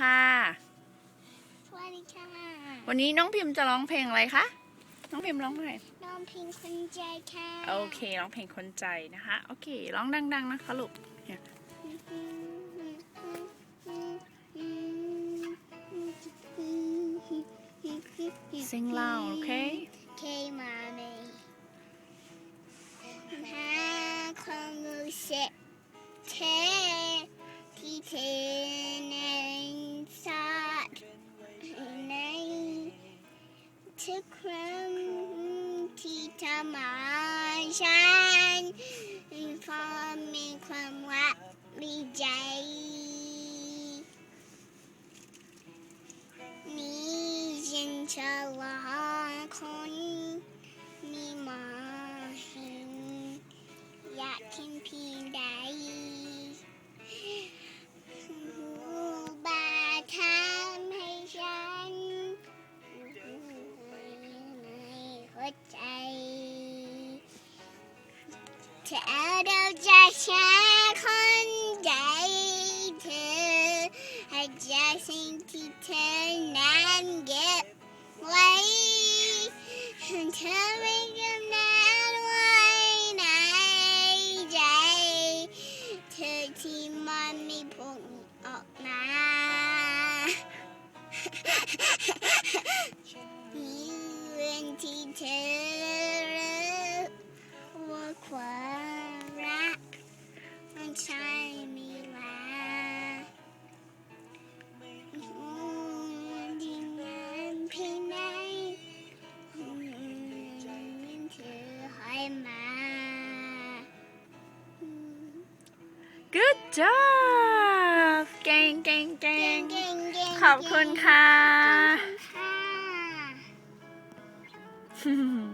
ค่ะ สวัสดีค่ะ วันนี้น้องพิมพ์จะร้องเพลงอะไรคะ น้องพิมพ์ร้องเพลงน้องพิงคนใจค่ะโอเคร้องเพลงคนใจนะคะ โอเคร้องดัง ๆ นะคะลูกเนี่ย Sing loud okay เค ทุกครั้งที่เธอมาฉันพอมีความว่ามีใจ นี่ฉันจะรอคนมี หัวใจเธอเดาใจฉันคนใดเธอให้ใจสิ่งที่เธ เธอรู้ว่าความรักมันใช่ไม่ลาดีงามเพียงไหนเธอให้มา Good job เก่งเก่งเก่งเก่งเก่งขอบคุณค่ะขอบคุณค่ะ Mm-hmm.